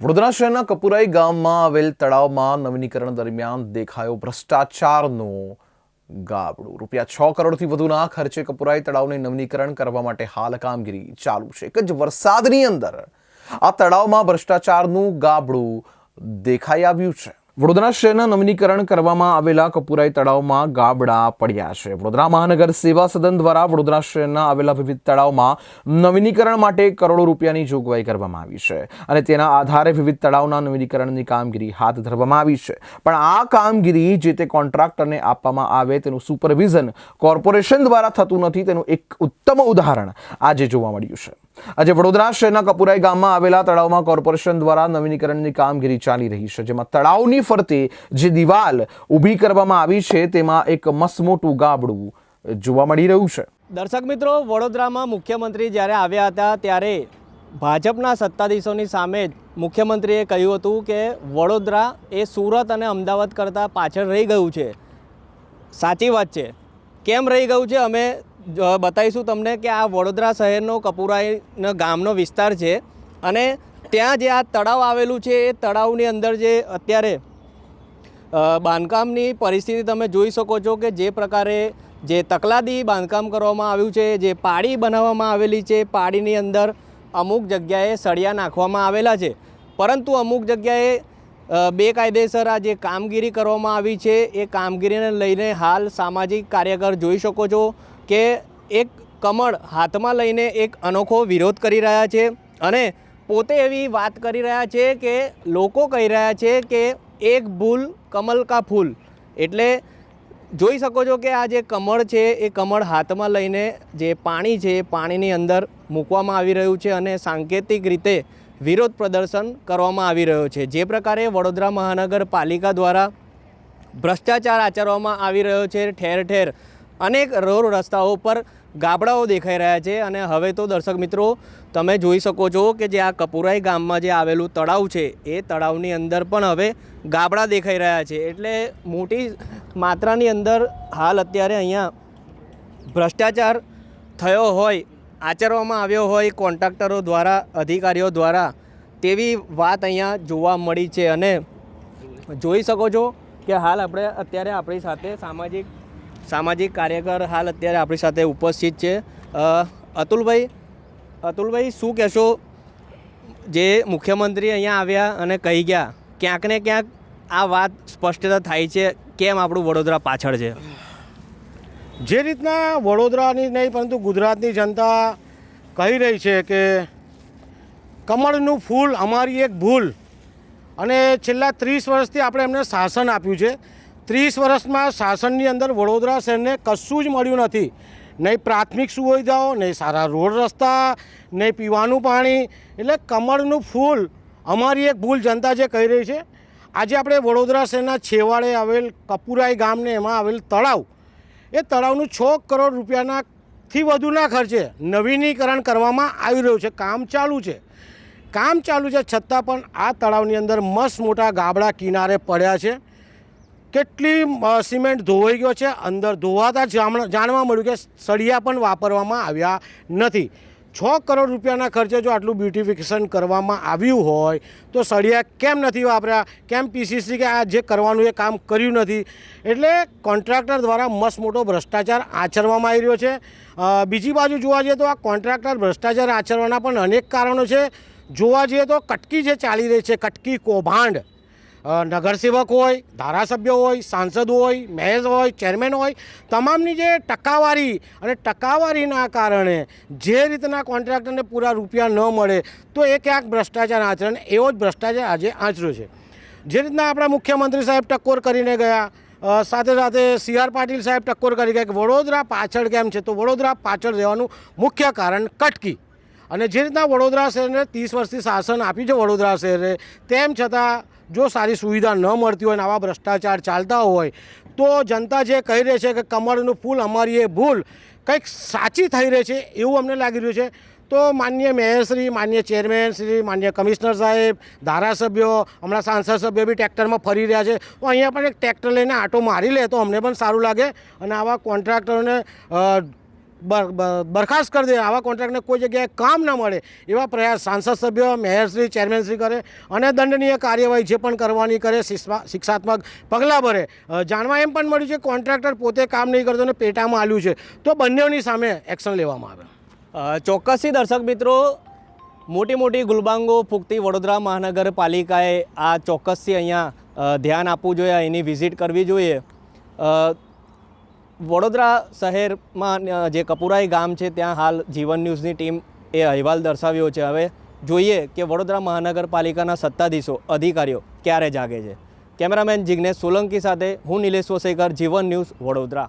વડોદરા શહેરના કપુરાઈ ગામમાં આવેલ તળાવમાં નવીનીકરણ દરમિયાન દેખાયો ભ્રષ્ટાચારનો ગાબડું. રૂપિયા છ કરોડથી વધુના ખર્ચે કપુરાઈ તળાવને નવીનીકરણ કરવા માટે હાલ કામગીરી ચાલુ છે. એક જ વરસાદની અંદર આ તળાવમાં ભ્રષ્ટાચારનું ગાબડું દેખાઈ આવ્યું છે. વડોદરા શહેરના નવીનીકરણ કરવામાં આવેલા કપુરાઈ તળાવમાં ગાબડા પડ્યા છે. વડોદરા મહાનગર સેવા સદન દ્વારા વડોદરા શહેરના આવેલા વિવિધ તળાવમાં નવીનીકરણ માટે કરોડો રૂપિયાની જોગવાઈ કરવામાં આવી છે અને તેના આધારે વિવિધ તળાવના નવીનીકરણની કામગીરી હાથ ધરવામાં આવી છે. પણ આ કામગીરી જે તે કોન્ટ્રાક્ટરને આપવામાં આવે તેનું સુપરવિઝન કોર્પોરેશન દ્વારા થતું નથી તેનું એક ઉત્તમ ઉદાહરણ આજે જોવા મળ્યું છે. આજે વડોદરા શહેરના કપુરાઈ ગામમાં આવેલા તળાવમાં કોર્પોરેશન દ્વારા નવીનીકરણની કામગીરી ચાલી રહી છે, જેમાં તળાવની ફરતે જે દિવાલ ઊભી કરવામાં આવી છે, તેમાં એક મસમોટું ગાબડું જોવા મળી રહ્યું છે. દર્શક મિત્રો, વડોદરામાં મુખ્યમંત્રી જ્યારે આવ્યા હતા, ત્યારે ભાજપના સત્તાધીશોની સામે જ મુખ્યમંત્રીએ કહ્યું હતું કે વડોદરા એ સુરત અને અમદાવાદ કરતાં પાછળ રહી ગયું છે. સાચી વાત છે. કેમ રહી ગયું છે? અમે બતાવીશું તમને કે આ વડોદરા શહેરનો કપુરાઈનો ગામનો વિસ્તાર છે અને ત્યાં જે આ તળાવ આવેલું છે, એ તળાવની અંદર જે અત્યારે બાંધકામની પરિસ્થિતિ તમે જોઈ શકો છો કે જે પ્રકારે જે તકલાદી બાંધકામ કરવામાં આવ્યું છે, જે પાડી બનાવવામાં આવેલી છે, પાડીની અંદર અમુક જગ્યાએ સળિયા નાખવામાં આવેલા છે. પરંતુ અમુક જગ્યાએ બેકાયદેસર આ જે કામગીરી કરવામાં આવી છે, એ કામગીરીને લઈને હાલ સામાજિક કાર્યકર જોઈ શકો છો કે એક કમળ હાથમાં લઈને એક અનોખો વિરોધ કરી રહ્યા છે અને પોતે એવી વાત કરી રહ્યા છે કે લોકો કહી રહ્યા છે કે એક ભૂલ કમલ કા ફૂલ. એટલે જોઈ શકો છો કે આ જે કમળ છે, એ કમળ હાથમાં લઈને જે પાણી છે, એ પાણીની અંદર મૂકવામાં આવી રહ્યું છે અને સાંકેતિક રીતે વિરોધ પ્રદર્શન કરવામાં આવી રહ્યો છે. જે પ્રકારે વડોદરા મહાનગરપાલિકા દ્વારા ભ્રષ્ટાચાર આચરવામાં આવી રહ્યો છે ઠેર ઠેર અનેક રોડ રસ્તાઓ પર ગાબડાઓ દેખાઈ રહ્યા છે અને હવે તો દર્શક મિત્રો, તમે જોઈ શકો છો કે જે આ કપુરાઈ ગામમાં જે આવેલું તળાવ છે, એ તળાવની અંદર પણ હવે ગાબડા દેખાઈ રહ્યા છે. એટલે મોટી માત્રાની અંદર હાલ અત્યારે અહીંયા ભ્રષ્ટાચાર થયો હોય, આચરવામાં આવ્યો હોય કોન્ટ્રાક્ટરો દ્વારા, અધિકારીઓ દ્વારા તેવી વાત અહીંયા જોવા મળી છે. અને જોઈ શકો છો કે હાલ આપણે અત્યારે આપણી સાથે સામાજિક સામાજિક કાર્યકર હાલ અત્યારે આપણી સાથે ઉપસ્થિત છે. અતુલભાઈ અતુલભાઈ, શું કહેશો? જે મુખ્યમંત્રી અહીંયા આવ્યા અને કહી ગયા, ક્યાંક ને ક્યાંક આ વાત સ્પષ્ટતા થાય છે. કેમ આપણું વડોદરા પાછળ છે? જે રીતના વડોદરાની નહીં, પરંતુ ગુજરાતની જનતા કહી રહી છે કે કમળનું ફૂલ અમારી એક ભૂલ. અને છેલ્લા ત્રીસ વર્ષથી આપણે એમને શાસન આપ્યું છે. ત્રીસ વર્ષમાં શાસનની અંદર વડોદરા શહેરને કશું જ મળ્યું નથી. નહીં પ્રાથમિક સુવિધાઓ, નહીં સારા રોડ રસ્તા, નહીં પીવાનું પાણી. એટલે કમળનું ફૂલ અમારી એક ભૂલ જનતા જે કહી રહી છે. આજે આપણે વડોદરા શહેરના છેવાડે આવેલ કપુરાઈ ગામને એમાં આવેલ તળાવ. એ તળાવનું છ કરોડ રૂપિયાના થી વધુના ખર્ચે નવીનીકરણ કરવામાં આવી રહ્યું છે. કામ ચાલુ છે. કામ ચાલુ છે છતાં પણ આ તળાવની અંદર મસ્ત મોટા ગાબડા કિનારે પડ્યા છે. કેટલી સિમેન્ટ ધોવાઈ ગયો છે? અંદર ધોવાતા જાણવા મળ્યું કે સળિયા પણ વાપરવામાં આવ્યા નથી. છ કરોડ રૂપિયાના ખર્ચે જો આટલું બ્યુટિફિકેશન કરવામાં આવ્યું હોય, તો સળિયા કેમ નથી વાપર્યા? કેમ પીસીસી કે આ જે કરવાનું એ કામ કર્યું નથી? એટલે કોન્ટ્રાક્ટર દ્વારા મસ્ત મોટો ભ્રષ્ટાચાર આચરવામાં આવી રહ્યો છે. બીજી બાજુ જોવા જઈએ તો આ કોન્ટ્રાક્ટર ભ્રષ્ટાચાર આચરવાના પણ અનેક કારણો છે. જોવા જઈએ તો કટકી જે ચાલી રહી છે, કટકી કૌભાંડ નગરસેવક હોય, ધારાસભ્ય હોય, સાંસદ હોય, મેયર હોય, ચેરમેન હોય, તમામની જે ટકાવારી અને ટકાવારીના કારણે જે રીતના કોન્ટ્રાક્ટરને પૂરા રૂપિયા ન મળે, તો એ ક્યાંક ભ્રષ્ટાચાર આચરણ એવો જ ભ્રષ્ટાચાર આજે આચર્યો છે. જે રીતના આપણા મુખ્યમંત્રી સાહેબ ટકોર કરીને ગયા સાથે સાથે સી આર પાટીલ સાહેબ ટકોર કરી ગયા કે વડોદરા પાછળ કેમ છે, તો વડોદરા પાછળ રહેવાનું મુખ્ય કારણ કટકી. અને જે રીતના વડોદરા શહેરને ત્રીસ વર્ષથી શાસન આપ્યું છે વડોદરા શહેરે, તેમ છતાં જો સારી સુવિધા ન મળતી હોય અને આવા ભ્રષ્ટાચાર ચાલતા હોય, તો જનતા જે કહી રહી છે કે કમળનું ફૂલ અમારી એ ભૂલ, કંઈક સાચી થઈ રહી છે એવું અમને લાગી રહ્યું છે. તો માન્ય મેયરશ્રી માન્ય ચેરમેન શ્રી માન્ય કમિશનર સાહેબ, ધારાસભ્યો, હમણાં સાંસદ સભ્યો બી ટ્રેક્ટરમાં ફરી રહ્યા છે. તો અહીંયા પણ એક ટ્રેક્ટર લઈને આટો મારી લે તો અમને પણ સારું લાગે અને આવા કોન્ટ્રાક્ટરોને બરખાસ્ત કરી દે. આવા કોન્ટ્રાક્ટને કોઈ જગ્યાએ કામ ન મળે એવા પ્રયાસ સાંસદ સભ્ય મેયરશ્રી ચેરમેનશ્રી કરે અને દંડનીય કાર્યવાહી જે પણ કરવાની કરે શિક્ષા- શિક્ષાત્મક પગલાં ભરે. જાણવા એમ પણ મળ્યું છે કોન્ટ્રાક્ટર પોતે કામ નહીં કરતો અને પેટામાં આલ્યું છે. તો બંનેની સામે એક્શન લેવામાં આવે. ચોક્કસથી દર્શક મિત્રો મોટી મોટી ગુલબાંગો ફૂંકતી વડોદરા મહાનગરપાલિકાએ આ ચોક્કસથી અહીંયા ધ્યાન આપવું જોઈએ એની વિઝિટ કરવી જોઈએ. વડોદરા શહેરમાં જે કપુરાઈ ગામ છે, ત્યાં હાલ જીવન ન્યૂઝની ટીમ એ અહેવાલ દર્શાવ્યો છે. હવે જોઈએ કે વડોદરા મહાનગરપાલિકાના સત્તાધીશો, અધિકારીઓ ક્યારે જાગે છે. કેમેરામેન જિજ્ઞેશ સોલંકી સાથે હું નિલેશ વસેકર, જીવન ન્યૂઝ વડોદરા.